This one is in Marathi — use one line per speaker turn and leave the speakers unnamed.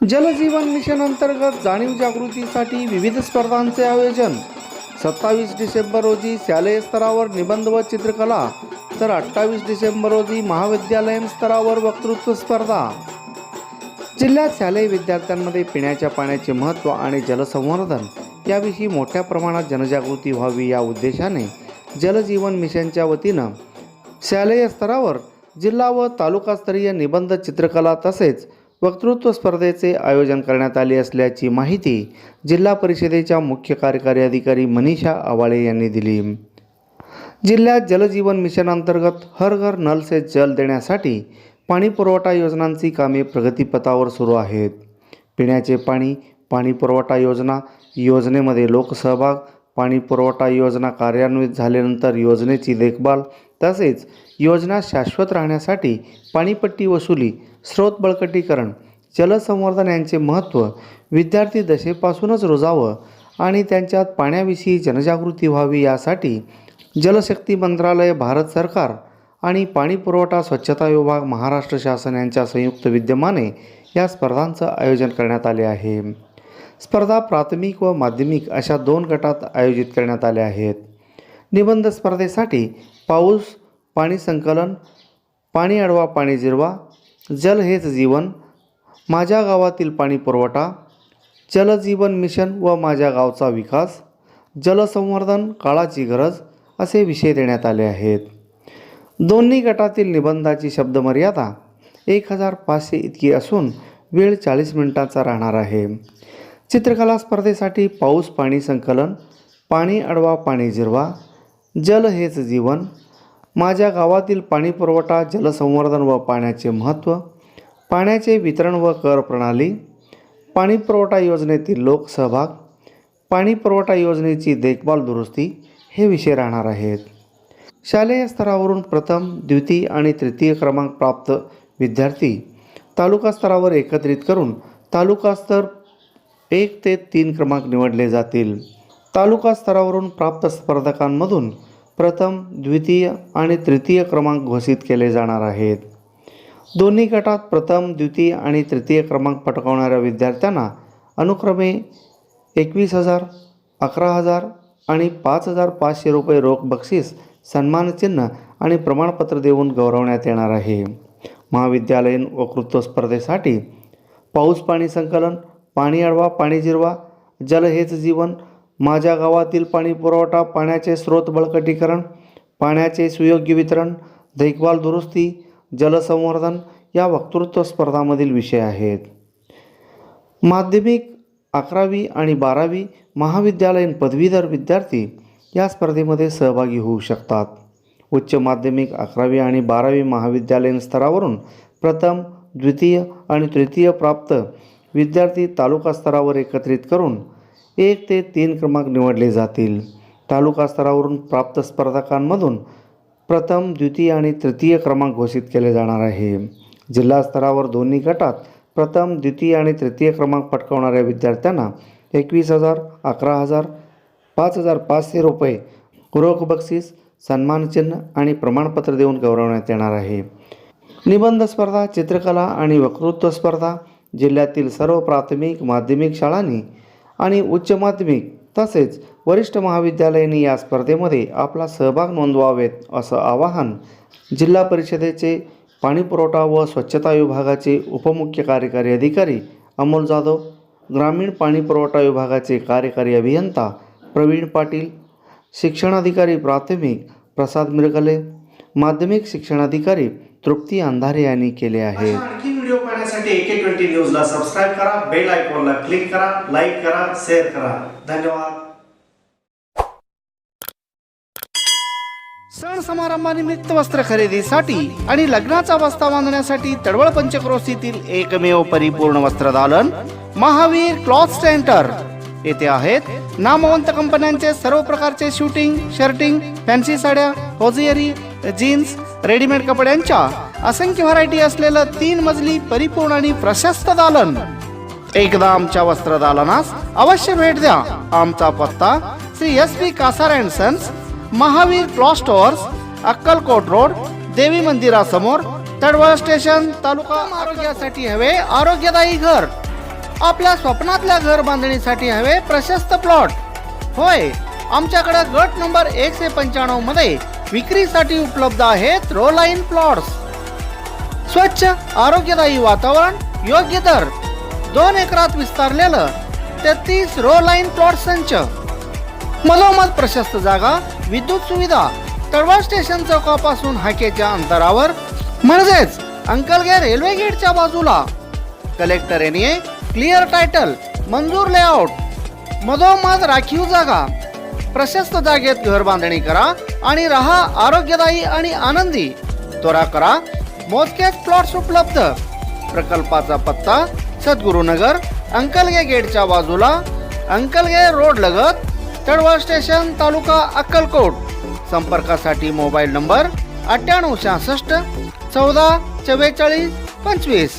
जलजीवन मिशन अंतर्गत जाणीव जागृतीसाठी विविध स्पर्धांचे आयोजन. सत्तावीस डिसेंबर रोजी शालेय स्तरावर निबंध व चित्रकला तर अठ्ठावीस डिसेंबर रोजी महाविद्यालयीन स्तरावर वक्तृत्व स्पर्धा. जिल्ह्यात शालेय विद्यार्थ्यांमध्ये पिण्याच्या पाण्याचे महत्त्व आणि जलसंवर्धन याविषयी मोठ्या प्रमाणात जनजागृती व्हावी या उद्देशाने जलजीवन मिशनच्या वतीनं शालेय स्तरावर जिल्हा व तालुकास्तरीय निबंध चित्रकला तसेच वक्तृत्व स्पर्धेचे आयोजन करण्यात आले असल्याची माहिती जिल्हा परिषदेच्या मुख्य कार्यकारी अधिकारी मनीषा आवाळे यांनी दिली. जिल्ह्यात जलजीवन मिशन अंतर्गत हर घर नल से जल देण्यासाठी पाणी पुरवठा योजनांची कामे प्रगतीपथावर सुरू आहेत. पिण्याचे पाणी पाणी पुरवठा योजना योजनेमध्ये लोकसहभाग पाणी पुरवठा योजना कार्यान्वित झाल्यानंतर योजनेची देखभाल तसेच योजना शाश्वत राहण्यासाठी पाणीपट्टी वसुली स्रोत बळकटीकरण जलसंवर्धन यांचे महत्त्व विद्यार्थी दशेपासूनच रुजावं आणि त्यांच्यात पाण्याविषयी जनजागृती व्हावी यासाठी जलशक्ती मंत्रालय भारत सरकार आणि पाणी पुरवठा स्वच्छता विभाग महाराष्ट्र शासन यांच्या संयुक्त विद्यमाने या स्पर्धांचं आयोजन करण्यात आले आहे. स्पर्धा प्राथमिक व माध्यमिक अशा दोन गटात आयोजित करण्यात आल्या आहेत. निबंध स्पर्धेसाठी पाऊस पाणी संकलन पाणी अडवा पाणी जिरवा जल हेच जीवन माझ्या गावातील पाणी पुरवठा जलजीवन मिशन व माझ्या गावचा विकास जलसंवर्धन काळाची गरज असे विषय देण्यात आले आहेत. दोन्ही गटातील निबंधाची शब्दमर्यादा एक हजार पाचशे इतकी असून वेळ चाळीस मिनिटांचा राहणार आहे. चित्रकला स्पर्धेसाठी पाऊस पाणी संकलन पाणी अडवा पाणी जिरवा जल हेच जीवन माझ्या गावातील पाणी पुरवठा जलसंवर्धन व पाण्याचे महत्त्व पाण्याचे वितरण व कर प्रणाली पाणी पुरवठा योजनेतील लोकसहभाग पाणी पुरवठा योजनेची देखभाल दुरुस्ती हे विषय राहणार आहेत. शालेय स्तरावरून प्रथम द्वितीय आणि तृतीय क्रमांक प्राप्त विद्यार्थी तालुका स्तरावर एकत्रित करून तालुका स्तर एक ते तीन क्रमांक निवडले जातील. तालुका स्तरावरून प्राप्त स्पर्धकांमधून प्रथम द्वितीय आणि तृतीय क्रमांक घोषित केले जाणार आहेत. दोन्ही गटात प्रथम द्वितीय आणि तृतीय क्रमांक पटकावणाऱ्या विद्यार्थ्यांना अनुक्रमे एकवीस हजार अकरा हजार आणि पाच हजार पाचशे रुपये रोख बक्षीस सन्मानचिन्ह आणि प्रमाणपत्र देऊन गौरवण्यात येणार आहे. महाविद्यालयीन वक्तृत्व स्पर्धेसाठी पाऊस पाणी संकलन पाणी अडवा पाणी जिरवा जल हेच जीवन माझ्या गावातील पाणी पुरवठा पाण्याचे स्रोत बळकटीकरण पाण्याचे सुयोग्य वितरण देखभाल दुरुस्ती जलसंवर्धन या वक्तृत्व स्पर्धामधील विषय आहेत. माध्यमिक अकरावी आणि बारावी महाविद्यालयीन पदवीधर विद्यार्थी या स्पर्धेमध्ये सहभागी होऊ शकतात. उच्च माध्यमिक अकरावी आणि बारावी महाविद्यालयीन स्तरावरून प्रथम द्वितीय आणि तृतीय प्राप्त विद्यार्थी तालुका स्तरावर एकत्रित करून एक ते तीन क्रमांक निवडले जातील. तालुका स्तरावरून प्राप्त स्पर्धकांमधून प्रथम द्वितीय आणि तृतीय क्रमांक घोषित केले जाणार आहे. जिल्हा स्तरावर दोन्ही गटात प्रथम द्वितीय आणि तृतीय क्रमांक पटकावणाऱ्या विद्यार्थ्यांना एकवीस हजार अकरा हजार पाच हजार पाचशे रुपये रोख बक्षीस सन्मानचिन्ह आणि प्रमाणपत्र देऊन गौरवण्यात येणार आहे. निबंध स्पर्धा चित्रकला आणि वक्तृत्व स्पर्धा जिल्ह्यातील सर्व प्राथमिक माध्यमिक शाळांनी आणि उच्च माध्यमिक तसेच वरिष्ठ महाविद्यालयांनी या स्पर्धेमध्ये आपला सहभाग नोंदवावेत असं आवाहन जिल्हा परिषदेचे पाणीपुरवठा व स्वच्छता विभागाचे उपमुख्य कार्यकारी अधिकारी अमोल जाधव ग्रामीण पाणी पुरवठा विभागाचे कार्यकारी अभियंता प्रवीण पाटील शिक्षणाधिकारी प्राथमिक प्रसाद मिरगले माध्यमिक शिक्षणाधिकारी तृप्ती अंधारे यांनी केले आहे
आणखी एके ट्वेंटी न्यूजला सबस्क्राईब करा बेल आयकॉनला क्लिक करा लाईक करा शेअर करा. धन्यवाद.
सण समारंभानिमित्त वस्त्र खरेदीसाठी आणि लग्नाचा बस्ता बांधण्यासाठी तडवळ पंचक्रोशीतील एकमेव परिपूर्ण वस्त्र दालन महावीर क्लॉथ सेंटर. येथे आहेत नामवंत कंपन्यांचे सर्व प्रकारचे शूटिंग शर्टिंग फॅन्सी साड्या होजियरी जीन्स रेडीमेड कपड्यांच्या असंख्य व्हरायटी असलेलं तीन मजली परिपूर्ण आणि प्रशस्त दालन. एकदा आमच्या वस्त्रदालनास अवश्य भेट द्या. आमचा पत्ता Shri S P Kasar and sons Mahavir cloth stores Akkalkot road Devi मंदिरासमोर तडवळ स्टेशन तालुका आरोग्यासाठी हवे आरोग्यदायी घर. आपल्या स्वप्नातल्या घर बांधणीसाठी हवे प्रशस्त प्लॉट. होय आमच्याकडे गट नंबर एकशे पंच्याण्णवमध्ये विक्रीसाठी उपलब्ध आहेत रोलाईन प्लॉट्स. स्वच्छ आरोग्यदायी वातावरण योग्य दर. दोन एकरात विस्तारलेलं तेहतीस रो लाईन प्लॉट संच. मधोमध प्रशस्त जागा विद्युत सुविधा तळवळ स्टेशन चौकापासून हाकेच्या अंतरावर म्हणजेच अंकलगे रेल्वे गेटच्या बाजूला. कलेक्टर एरिये क्लिअर टायटल मंजूर लेआउट मधोमध राखीव जागा. प्रशस्त जागेत घर बांधणी करा आणि राहा आरोग्यदायी आणि आनंदी. त्वरा करा मोजकेच प्लॉट्स उपलब्ध. प्रकल्पाचा पत्ता सद्गुरुनगर अंकलगे गेटच्या बाजूला अंकलगे रोड लगत तळवळ स्टेशन तालुका अक्कलकोट. संपर्कासाठी मोबाईल नंबर अठ्ठ्याण्णव शहासष्ट चौदा चव्वेचाळीस पंचवीस.